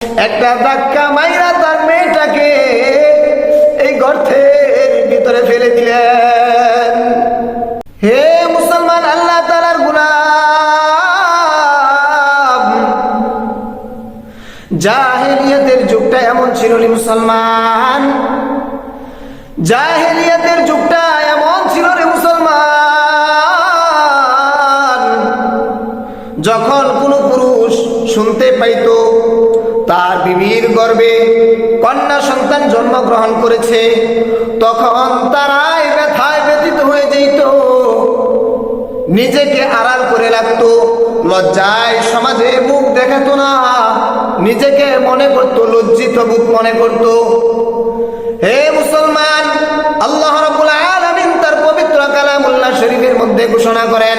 একটা ধাক্কা মাইরা তার মেয়েটাকে এই গর্তের ভিতরে ফেলে দিলেন। হে মুসলমান, আল্লাহ তালার গুলাম, জাহেলিয়াতের যুগটা এমন ছিল মুসলমান। জাহেলিয়াতের জন্মগ্রহণ করেছে, তখন তারাই ব্যথায় ব্যতীত হয়ে যেত। নিজেকে আড়াল করে রাখতো, লজ্জায় সমাজে মুখ দেখাতো না, নিজেকে মনে করতো, লজ্জিত বোধ মনে করতো। হে মুসলমান, আল্লাহ তার পবিত্র কালামুল্লাহ শরীফের মধ্যে ঘোষণা করেন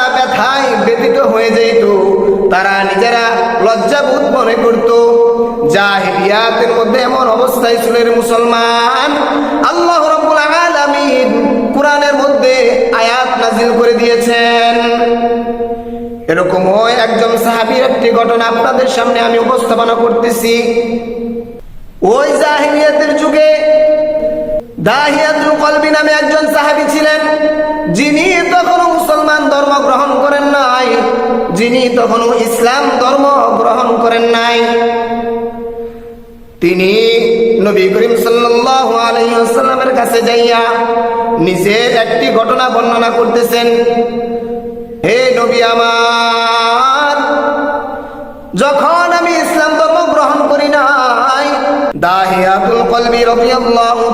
তারা নিজেরা লজ্জাবোধ মনে করত, জাহিলিয়াতের মধ্যে এমন অবস্থায় ছিল মুসলমান। আল্লাহ রাব্বুল আলামিন কোরআনের মধ্যে আয়াত নাজিল করে দিয়েছেন। এরকমও একজন সাহাবীর একটি ঘটনা আপনাদের সামনে আমি উপস্থাপনা করতেছি। ওই জাহিলিয়াতের যুগে দাহিয়াতুল কলবি নামে একজন সাহাবী ছিলেন যিনি তখনও মুসলমান ধর্ম গ্রহণ করেন নাই যিনি তখনও ইসলাম ধর্ম গ্রহণ করেন নাই, তিনি নবী করিম ওয়াসাল্লামের কাছে যাইয়া নিজের একটি ঘটনা বর্ণনা করতেছেন, হে নবী আমার, যখন আমি ইসলাম ধর্ম গ্রহণ করি নাই দাহিয়াতুল কলবি রাদিয়াল্লাহু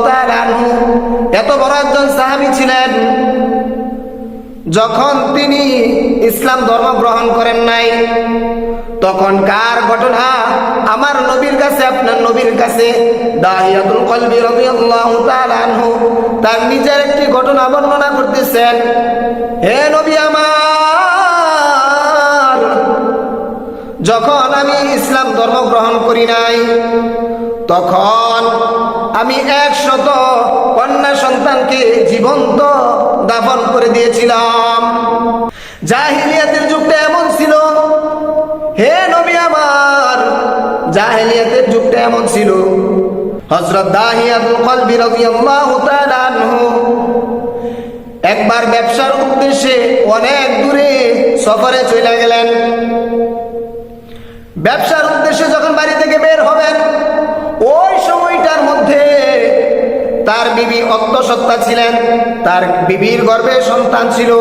এত বড় একজন সাহাবী ছিলেন যখন তিনি ইসলাম ধর্ম গ্রহণ করেন নাই, তখন কার ঘটনা? আমার নবীর কাছে, আপনার নবীর কাছে। তার নিজের একটি ঘটনা বর্ণনা করতেছেন। হে নবী আমার, যখন আমি ইসলাম ধর্ম গ্রহণ করি নাই, তখন আমি একশত কন্যা সন্তানকে জীবন্ত দাফন করে দিয়েছিলাম। জাহিলিয়াতের যুগটা এমন ছিল। হে নবী আমার, জাহিলিয়াতের যুগটা এমন ছিল। হযরত দাহিয়াতুল কলবি রাদিয়াল্লাহু তাআলা আনহু একবার ব্যবসার উদ্দেশ্যে অনেক দূরে সফরে চলে গেলেন। ব্যবসার উদ্দেশ্যে যখন বাড়ি থেকে বের হবেন তার বিবি অত্তসত্তা ছিলেন, তার বিবির গর্ভে সন্তান ছিল,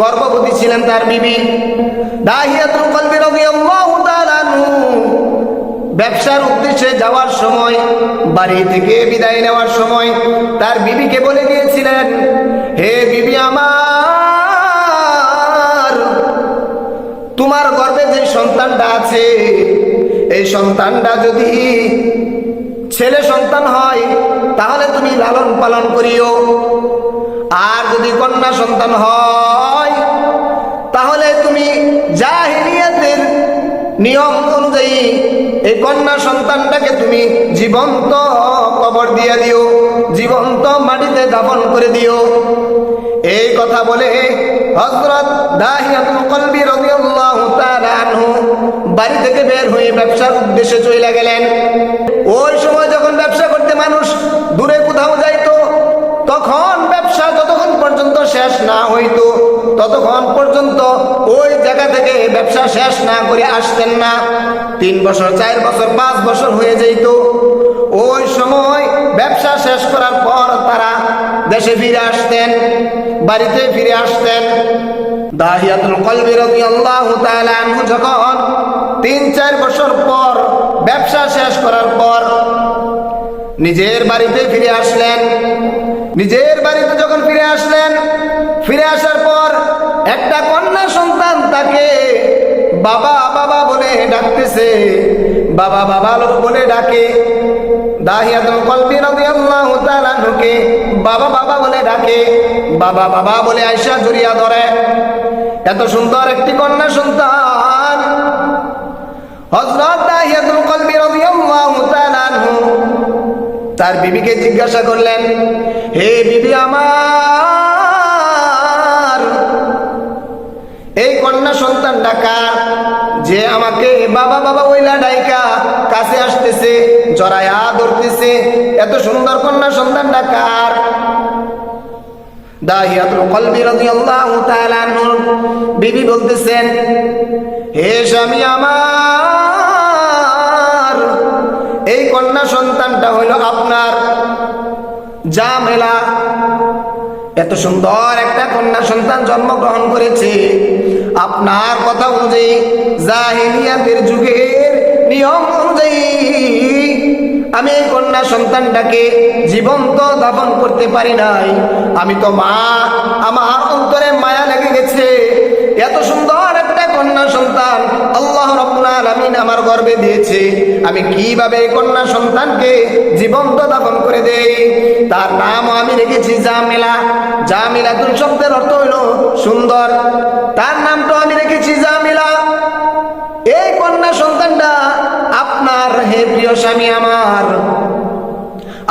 গর্ভবতী ছিলেন তার বিবি। ব্যবসার উদ্দেশ্যে যাওয়ার সময়, বাড়ি থেকে বিদায় নেওয়ার সময় তার বিবিকে বলে গিয়েছিলেন হে বিবি আমার, তোমার গর্ভে যে সন্তানটা আছে, এই সন্তানটা যদি ছেলে সন্তান হয়, তাহলে তুমি লালন পালন করিও। আর যদি কন্যা সন্তান হয়, তাহলে তুমি জাহিলিয়াতের নিয়ম অনুযায়ী এই কন্যা সন্তানটাকে তুমি জীবন্ত কবর দিয়ে দিও, জীবন্ত মাটিতে দাফন করে দিও। এই কথা বলে আনহু বাড়ি থেকে বের হয়ে ব্যবসার উদ্দেশ্যে চলে গেলেন। ওই সময় যখন ব্যবসা করতে মানুষ দূরে কোথাও যাইতো তখন ব্যবসা যতক্ষণ পর্যন্ত শেষ না হইতো, ততক্ষণ পর্যন্ত ওই জায়গা থেকে ব্যবসা শেষ না করে আসতেন না। তিন বছর, চার বছর, পাঁচ বছর হয়ে যেত ওই সময় ব্যবসা শেষ করার পর তারা দেশে ফিরে আসতেন, বাড়িতে ফিরে আসতেন। আনহু যখন তিন, চার বছর পর ব্যবসা শেষ করার পর নিজের বাড়িতে ফিরে আসলেন, নিজের বাড়িতে যখন ফিরে আসলেন ফিরে আসার পর একটা কন্যা সন্তান তাকে বাবা বাবা বলে ডাকতেছে। বাবা বাবা বলে ডাকে। দাহিয়াতুল কলবি রাদিয়াল্লাহু তাআলা নুকে বাবা বাবা বলে ডাকে। বাবা বাবা বলে আয়সা জড়িয়া ধরে। এত সুন্দর একটি কন্যা সন্তান। হযরত দাহিয়াতুল কলবি রাদিয়াল্লাহু তাআলা তার বিবিকে জিজ্ঞাসা করলেন, হে বিবি আমার সন্তান ডাকা, যে আমাকে বাবা বাবা ওইলা ডাইকা, কাছে আসতেছে জরায়া ধরতেছে, এত সুন্দর কন্যা সন্তান ডাকার। বিবি বলতেছেন, হে স্বামী আমার, এই কন্যা সন্তানটা হইল আপনার। জামেলা এত সুন্দর একটা কন্যা সন্তান জন্মগ্রহণ করেছে। আপনার কথা অনুযায়ী জাহিলিয়াতের যুগের নিয়ম অনুযায়ী আমি কন্যা সন্তানটাকে জীবন্ত দাফন করতে পারি নাই। আমি তো মা, আমার অন্তরে মায়া লেগে গেছে। এত সুন্দর কন্যা সন্তান আল্লাহ রাব্বুল আলামিন আমার গর্বে দিয়েছে। আমি কীভাবে এই কন্যা সন্তানকে জীবন্ত দাফন করে দেই? তার নাম আমি রেখেছি জামিলা। জামিলাতুল শব্দের অর্থ হইল সুন্দর। তার নামটা আমি রেখেছি জামিলা। এই কন্যা সন্তানটা আপনার হে প্রিয় স্বামী আমার।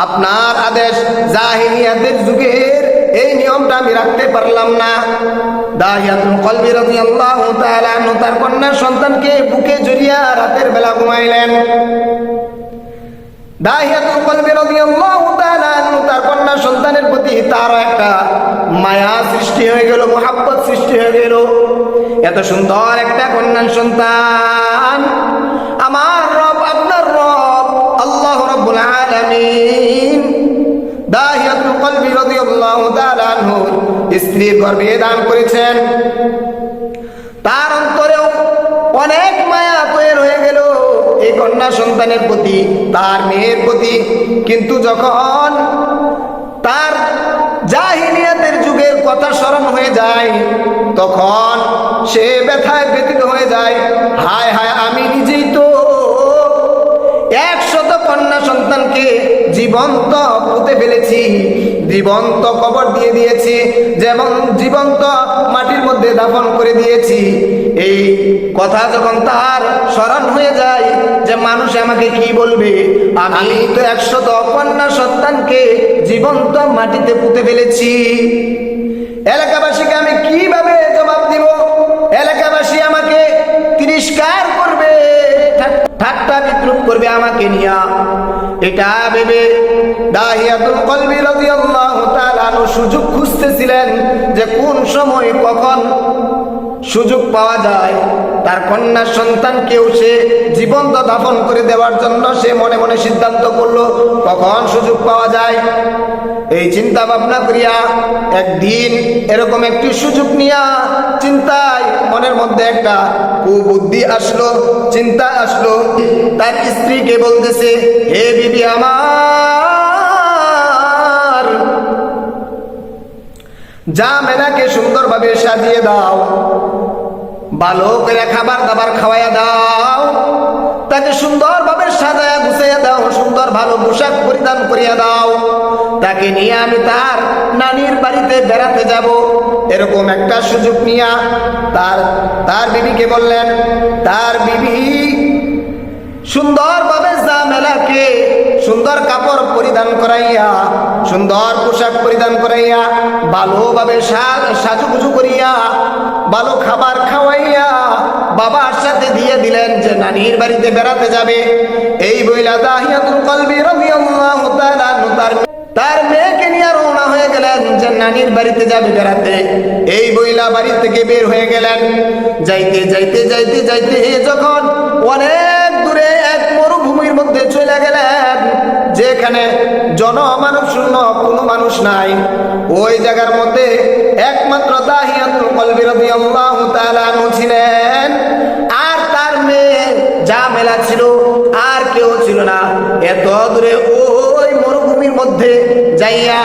আপনার আদেশ জাহিলিয়াতের যুগের এই নিয়মটা আমি রাখতে পারলাম না। দাহিয়াতুল কলবি রাদিয়াল্লাহু তাআলা আনহু তার কন্যা সন্তানকে বুকে জড়িয়া রাতের বেলা ঘুমাইলেন। দাহিয়াতুল কলবি রাদিয়াল্লাহু তাআলা আনহু তার কন্যা সন্তানের প্রতি তারও একটা মায়া সৃষ্টি হয়ে গেল, মোহাব্বত সৃষ্টি হয়ে গেল। এত সুন্দর একটা কন্যা সন্তান। আমার রব, আপনার রব, আল্লাহ রাব্বুল আলামিন। দাহিয়াতুল কলবি রাদিয়াল্লাহু তাআলা আনহু স্ত্রীর গর্ভে দান করেছেন। তার অন্তরেও অনেক মায়া তৈরি হয়ে গেল। এই কন্যা সন্তানের প্রতি, তার মেয়ের প্রতি। কিন্তু যখন তার জাহিলিয়াতের যুগের কথা স্মরণ হয়ে যায়, তখন সে ব্যথায় ব্যতীত হয়ে যায়। হায় হায়, আমি নিজেই তো একশত কন্যা সন্তানকে জীবন্ত পুঁতে ফেলেছি। জীবন্ত কবর দিয়ে দিয়েছি যেমন জীবন্ত মাটির মধ্যে দাফন করে দিয়েছি। এই কথা যখন তার স্মরণ হয়ে যায় যে মানুষ আমাকে কি বলবে? আমি তো একশত কন্যা সন্তানকে জীবন্ত মাটিতে পুঁতে ফেলেছি। এলাকাবাসীকে আমি কীভাবে জবাব দিব? এলাকাবাসী আমাকে তিরস্কার করবে ঠাট- ঠাট্টা বিদ্রুপ করবে আমাকে নিয়া। এটা ভেবে সুযোগ খুঁজতেছিলেন যে কোন সময় কখন সুযোগ পাওয়া যায়। তার কন্যা সন্তানকেও সে জীবন্ত দাফন করে দেওয়ার জন্য সে মনে মনে সিদ্ধান্ত করল, কখন সুযোগ পাওয়া যায়? এই চিন্তা ভাবনা করিয়া একদিন এরকম একটি সুযোগ নিয়া চিন্তায় মনের মধ্যে একটা কুবুদ্ধি আসলো, চিন্তা আসলো। তার স্ত্রীকে বলতেছে, হে বিবি আমার, যা মেলাকে সুন্দরভাবে সাজিয়ে দাও। ভালো করে খাবার দাবার খাওয়াইয়া দাও। তাকে সুন্দরভাবে সাজায়া গুছাইয়া দাও, সুন্দর ভালো পোশাক পরিধান করিয়া দাও। তাকে নিয়ে আমি তার নানির বাড়িতে বেড়াতে যাব। এরকম একটা সুযোগ নিয়া তার তার বিবিকে বললেন, তার বিবি, সুন্দরভাবে জামেলাকে সুন্দর কাপড় পরিধান করাইয়া, সুন্দর পোশাক পরিধান করাইয়া, ভালোভাবে সাজুগুজু করিয়া, ভালো খাবার খাওয়াইয়া বাবার সাথে দিয়ে দিলেন যে নানির বাড়িতে বেড়াতে যাবে। এই বইলা দাহিয়াতুল কলবি রাদিয়াল্লাহু তার তার মেয়েকে নিয়ে রওনা হয়ে গেলেন যে নানির বাড়িতে যাবে বেড়াতে। এই বইলা বাড়ি থেকে বের হয়ে গেলেন। যাইতে যাইতে যাইতে যাইতে যখন অনেক দূরে এক মরুভূমির মধ্যে চলে গেলেন যেখানে জনমানব শূন্য, কোনো মানুষ নাই। ওই জায়গার মধ্যে একমাত্র দাহিয়াতুল কলবি রাদিয়াল্লাহু ছিলেন। আর তার মেয়ে যা মেলা ছিল, আর কেউ ছিল না। এত দূরে ওই মরুভূমির মধ্যে যাইয়া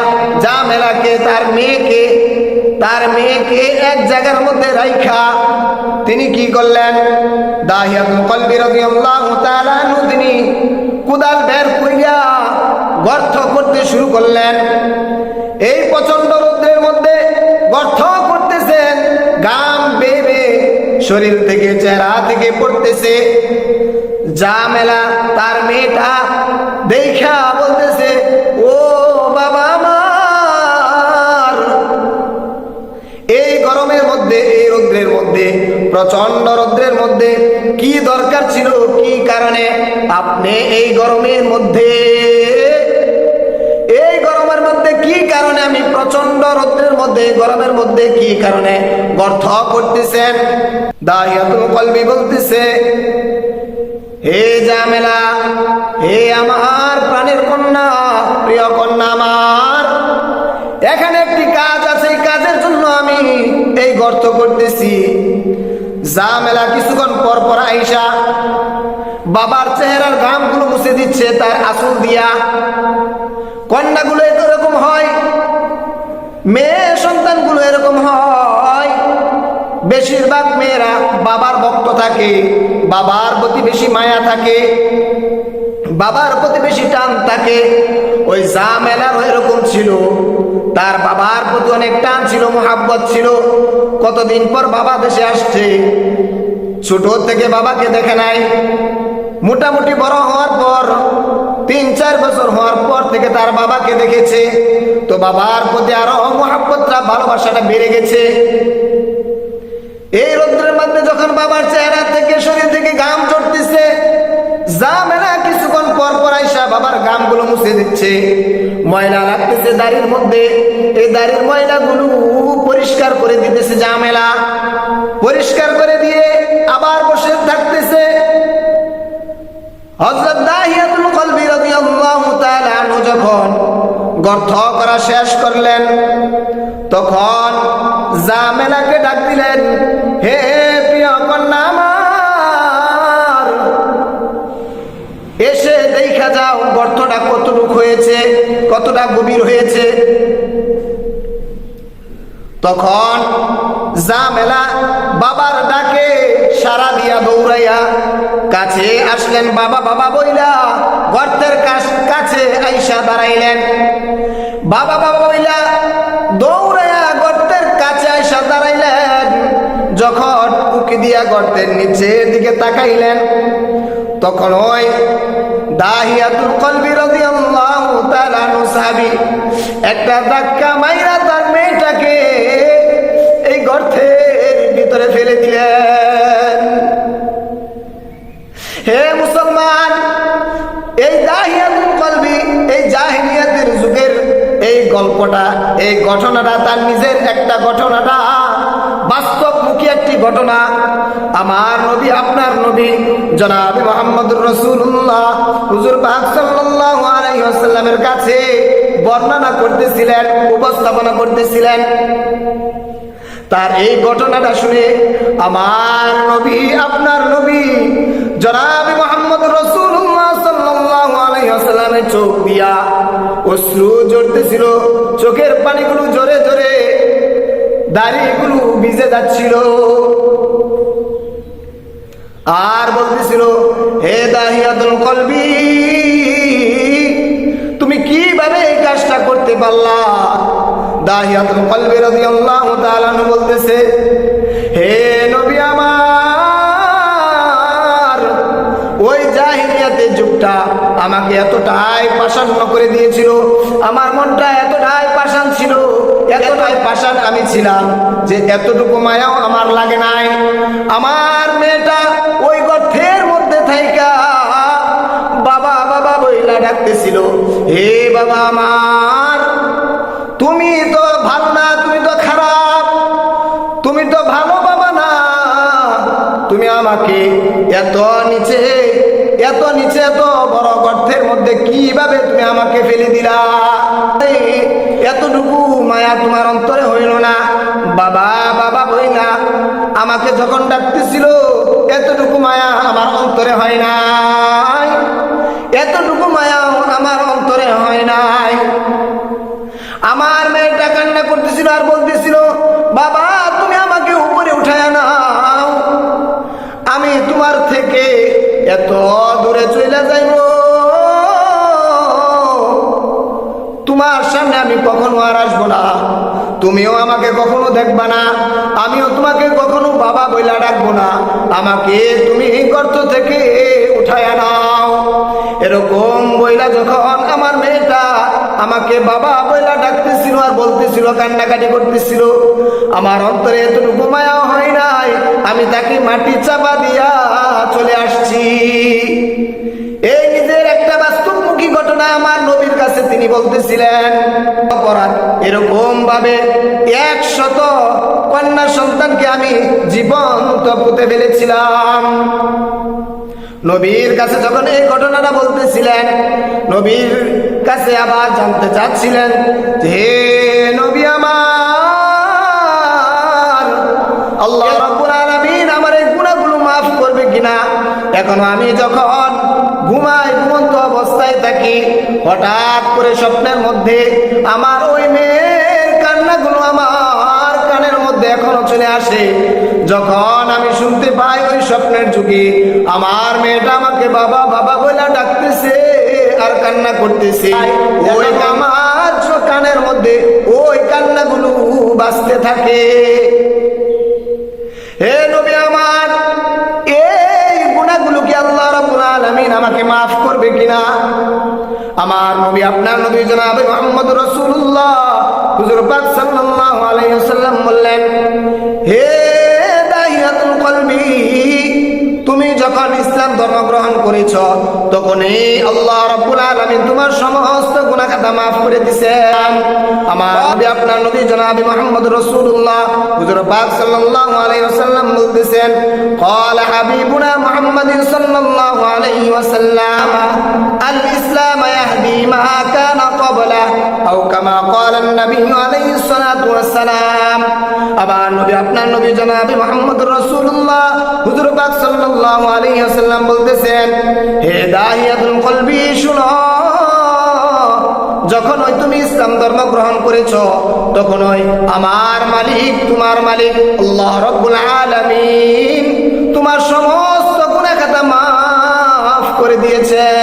যা মেলাকে তার মেয়েকে তার মেয়েকে এক জায়গার মধ্যে রাইখা, তিনি কি করলেন? দাহিয়াতুল কলবি তিনি কুদাল বের কইরা গর্ত করতে শুরু করলেন। এই প্রচণ্ড রৌদ্রের মধ্যে গর্থ করতেছেন গাম বেবে শরীর থেকে, চেহারা থেকে পড়তেছে। যা মেলা তার মেয়েটা দেখা বলতেছে, ও বাবা আমার! এই গরমের মধ্যে, এই রৌদ্রের মধ্যে প্রচণ্ড রৌদ্রের মধ্যে কি দরকার ছিল, কি কারণে? আপনি এই গরমের মধ্যে কারণে আমি প্রচণ্ড রৌদ্রের মধ্যে, গরমের মধ্যে কি কারণে গর্থ করতেছেন? দাহিয়াতুল কলবি বলতেছে, হে জামেলা, হে আমার প্রাণের কন্যা, প্রিয় কন্যা আমার, এখানে একটি কাজ আছে, এই কাজের জন্য আমি এই গর্ত করতেছি। জামেলা কিছুক্ষণ পর পর আইসা বাবার চেহারার ঘামগুলো মুছে দিচ্ছে তার আসল দিয়া। কন্যাগুলো এরকম হয় মেয়ে সন্তানগুলো এরকম হয়। বেশিরভাগ মেয়েরা বাবার ভক্ত থাকে, বাবার প্রতি বেশি মায়া থাকে, বাবার প্রতি বেশি টান থাকে। ওই জামেলার এরকম ছিল, তার বাবার প্রতি অনেক টান ছিল, মোহাব্বত ছিল। কতদিন পর বাবা দেশে আসছে, ছোট থেকে বাবাকে দেখে নাই। মোটামুটি বড় হওয়ার পর তিন, চার বছর হওয়ার পর থেকে তার বাবাকে দেখেছে। তো বাবার প্রতি আরও মহাব্বতটা ভালোবাসাটা বেড়ে গেছে। এই রৌদ্রের মধ্যে যখন বাবার চেহারা থেকে, শরীর থেকে গাম চড়তেছে মেলা কিছুক্ষণ পর পর আইসা বাবার গামগুলো মুছে দিচ্ছে। ময়লা লাগতেছে দাড়ির মধ্যে, এই দাড়ির ময়লাগুলো পরিষ্কার করে দিতেছে জামেলা পরিষ্কার করে দিয়ে আবার বসে থাকতেছে। হযরত দাহিয়াতুল যখন গর্ত করা শেষ করলেন, তখন জামেলাকে ডাক দিলেন, হে প্রিয় কন্যা আমার, এসে দেখা যাও গর্তটা কতটুক হয়েছে, কতটা গভীর হয়েছে। তখন জামেলা বাবার ডাকে সারা দিয়া দৌড়াইয়া কাছে আসলেন। বাবা বাবা, বইলা গর্তের কাছ- আইসা দাঁড়াইলেন। বাবা বাবা বইলা, দৌড়াইয়া গর্তের কাছে আইসা দাঁড়াইলেন। যখন উকি দিয়া গর্তের নিচের দিকে তাকাইলেন, তখন ওই দাহিয়াতুল কলবি রাদিয়াল্লাহু আনহু সাহাবী একটা ধাক্কা মাইরা গল্পটা, এই ঘটনাটা, তার নিজের একটা ঘটনাটা, বাস্তবমুখী একটি ঘটনা। আমার নবী, আপনার নবী, জনাব মোহাম্মদুর রসুল্লাহ হুজুর সাল্লাল্লাহু আলাইহি কাছে বর্ণনা করতেছিলেন, উপস্থাপনা করতেছিলেন। তার এই ঘটনাটা শুনে আমার নবী, আপনার নবী, জনাব মোহাম্মদ রসুল্লাহ সাল্লাল্লাহু আলাইহি চোখ দিয়া অশ্রু ঝরতেছিল চোখের পানিগুলো জোরে জোরে দাড়িগুলো ভিজে যাচ্ছিল। আর বলতেছিল, হে দাহিয়াতুল কলবি, তুমি কীভাবে এই কাজটা করতে পারলা? দাহিয়াতুল কলবি রাদিয়াল্লাহু তাআলা বলতেছে, হে নবী আমার, ওই জাহিলিয়াতের যুগটা আমাকে এতটাই পাষাণ্য করে দিয়েছিল। আমার মনটা এতটাই পাষাণ ছিল, এতটাই পাষাণ আমি ছিলাম যে এতটুকু মায়াও আমার লাগে নাই। আমার মেয়েটা ওই গর্থের মধ্যে থাইকা বাবা বাবা বইলা ডাকতেছিল, হে বাবা আমার, তুমি তো ভালো না, তুমি তো খারাপ, তুমি তো ভালো বাবা না, তুমি আমাকে এত নিচে এত নিচে গর্তের মধ্যে কীভাবে তুমি আমাকে ফেলে দিলা? এতটুকু মায়া তোমার অন্তরে হইল না। বাবা বাবা, বই না। আমাকে যখন ডাকতেছিল, এতটুকু মায়া আমার অন্তরে হয় নাই। এতটুকু মায়া আমার অন্তরে হয় নাই। আমার মেয়েটা কান্না করতেছিল আর বলতেছিল, বাবা, তুমি আমাকে উপরে উঠায় নাও। আমি তোমার থেকে এত দূরে চলে যাইব তোমার সামনে আমি কখনো আর আসব না। তুমিও আমাকে কখনো দেখবা না। আমিও তোমাকে কখনো বাবা বইলা ডাকবো না। আমাকে তুমি গর্ত থেকে উঠায় নাও। এরকম বইলা যখন আমার মেয়েটা আমাকে বাবা বইলা ডাকতেছিল আর বলতেছিল, কান্নাকাটি করতেছিল, আমার অন্তরে এতটুকু মায়া হয় নাই, আমি তাকে মাটি চাপা দিয়া চলে আসছি। তিনি বলতেছিলেন, অপরাধ এরকম ভাবে একশত কন্যা সন্তানকে আমি জীবন্ত পুঁতে ফেলেছিলাম। নবীর কাছে যখন এই ঘটনাটা বলতেছিলেন, নবীর কাছে আবার জানতে চাচ্ছিলেন যে নবী আমার, আল্লাহ রাব্বুল আমার এই গুণাগুলো মাফ করবে কিনা? এখন আমি যখন ঘুমাই, ঘুমন্ত অবস্থায় থাকি হঠাৎ করে স্বপ্নের মধ্যে আমার ওই মেয়ের কান্নাগুলো আমার কানের মধ্যে এখনও চলে আসে। যখন আমি শুনতে পাই ওই স্বপ্নের যুগে, আমার মেয়েটা আমাকে বাবা বাবা বলে ডাকতেছে আর কান্না করতেছে। ওই আমার কানের মধ্যে ওই কান্নাগুলো বাজতে থাকে। হে নবী নবী আপনার নবী জনাব মোহাম্মদ রাসূলুল্লাহ। হুজুর পাক সাল্লাল্লাহু আলাইহি ওয়াসাল্লাম বললেন হে ধর্ম গ্রহণ করেছ তখনই আল্লাহ রাব্বুল আলামিন তোমার সমস্ত গুনাহ খাতা মাফ করে দিবেন আমার নবী আপনার নবী জনাবি মুহাম্মদ রাসূলুল্লাহ হুজুর পাক সাল্লাল্লাহু আলাইহি ওয়াসাল্লাম বলতেছেন قال حبيبنا محمد صلى الله عليه وسلم الاسلام يهدي ما كان قبله او كما قال النبي عليه الصلاه والسلام আবার নবী, আপনার নবী জনাবে মোহাম্মদ রসুল্লাহ হুজুর পাক সাল্লাল্লাহু আলাইহি ওয়াসাল্লাম বলতেছেন, হে দাহিয়াতুল কলবি, শুনো। যখন ওই তুমি ইসলাম ধর্ম গ্রহণ করেছ, তখন ওই আমার মালিক, তোমার মালিক আল্লাহ রব্বুল আলামিন তোমার সমস্ত গুনাহ খাতা মাফ করে দিয়েছেন।